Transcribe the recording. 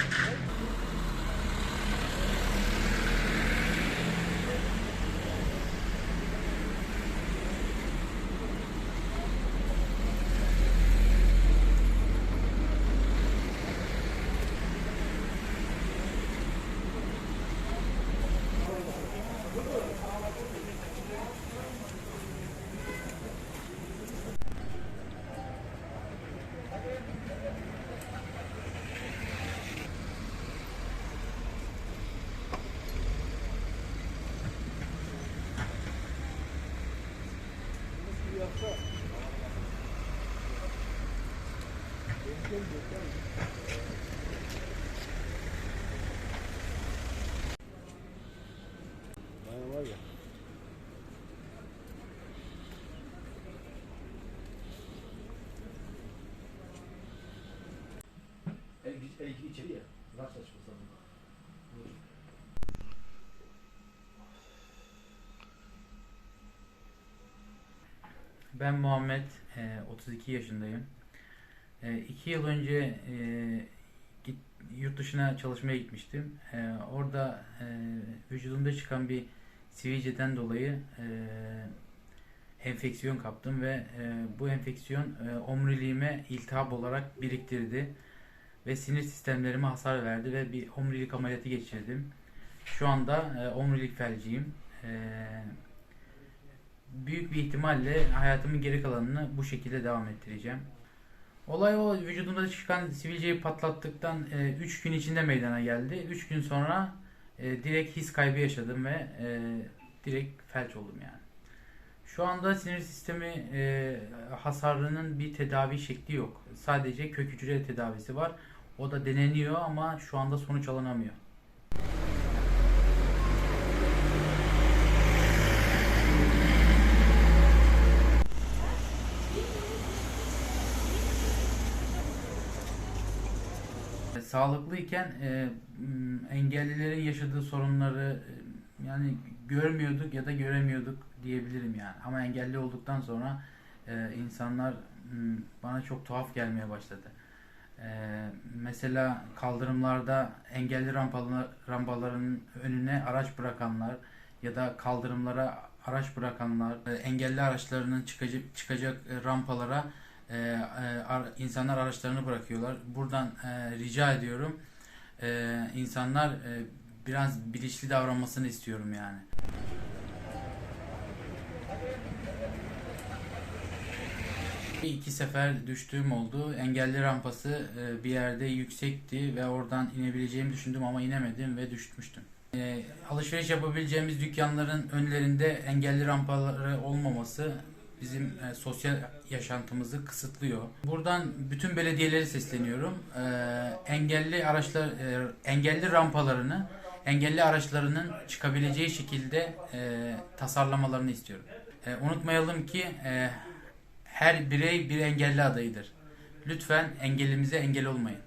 Yeah. Ben Muhammed, e, 32 yaşındayım. 2 yıl önce e, git, yurt dışına çalışmaya gitmiştim. E, orada e, vücudumda çıkan bir sivilceden dolayı e, enfeksiyon kaptım ve e, bu enfeksiyon e, omuriliğime iltihap olarak biriktirdi ve sinir sistemlerime hasar verdi ve bir omurilik ameliyatı geçirdim. Şu anda e, omurilik felciyim. E, büyük bir ihtimalle hayatımın geri kalanını bu şekilde devam ettireceğim. Olay o vücudumda çıkan sivilceyi patlattıktan 3 gün içinde meydana geldi. 3 gün sonra e, direkt his kaybı yaşadım ve e, direkt felç oldum yani. Şu anda sinir sistemi e, hasarının bir tedavi şekli yok. Sadece kök hücre tedavisi var. O da deneniyor ama şu anda sonuç alınamıyor. Sağlıklıyken e, engellilerin yaşadığı sorunları e, yani görmüyorduk ya da göremiyorduk diyebilirim yani. Ama engelli olduktan sonra e, insanlar bana çok tuhaf gelmeye başladı. E, mesela kaldırımlarda engelli rampalar, rampaların önüne araç bırakanlar ya da kaldırımlara araç bırakanlar, e, engelli araçlarının çıkacak çıkacak e, rampalara e, e, ar- insanlar araçlarını bırakıyorlar. Buradan e, rica ediyorum. E, insanlar e, biraz bilinçli davranmasını istiyorum yani. İki sefer düştüğüm oldu. Engelli rampası e, bir yerde yüksekti ve oradan inebileceğimi düşündüm ama inemedim ve düşmüştüm. E, alışveriş yapabileceğimiz dükkanların önlerinde engelli rampaları olmaması bizim e, sosyal yaşantımızı kısıtlıyor. Buradan bütün belediyelere sesleniyorum. E, engelli araçlar, e, engelli rampalarını, engelli araçlarının çıkabileceği şekilde e, tasarlamalarını istiyorum. E, unutmayalım ki e, her birey bir engelli adayıdır. Lütfen engellimize engel olmayın.